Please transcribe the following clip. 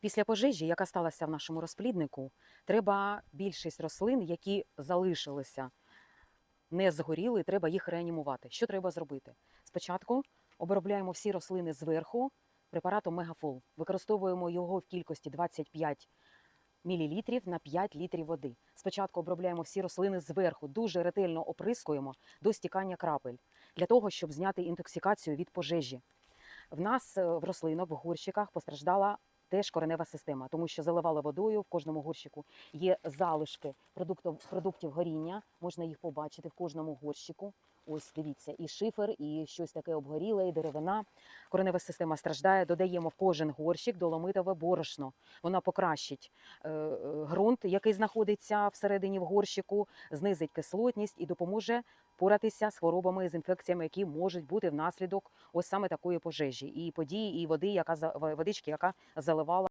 Після пожежі, яка сталася в нашому розпліднику, треба більшість рослин, які залишилися, не згоріли, треба їх реанімувати. Що треба зробити? Спочатку обробляємо всі рослини зверху препаратом Мегафол. Використовуємо його в кількості 25 мл на 5 літрів води. Спочатку обробляємо всі рослини зверху, дуже ретельно оприскуємо до стікання крапель для того, щоб зняти інтоксикацію від пожежі. В нас е, в рослинах, в горщиках постраждала теж коренева система, тому що заливали водою в кожному горщику. Є залишки продуктів, продуктів горіння, можна їх побачити в кожному горщику. Ось дивіться, і шифер, і щось таке обгоріле, і деревина. Коренева система страждає. Додаємо кожен горщик доломитове борошно. Вона покращить е, е, ґрунт, який знаходиться всередині в горщику, знизить кислотність і допоможе поратися з хворобами і з інфекціями, які можуть бути внаслідок ось саме такої пожежі, і події, і води, яка водички, яка заливала.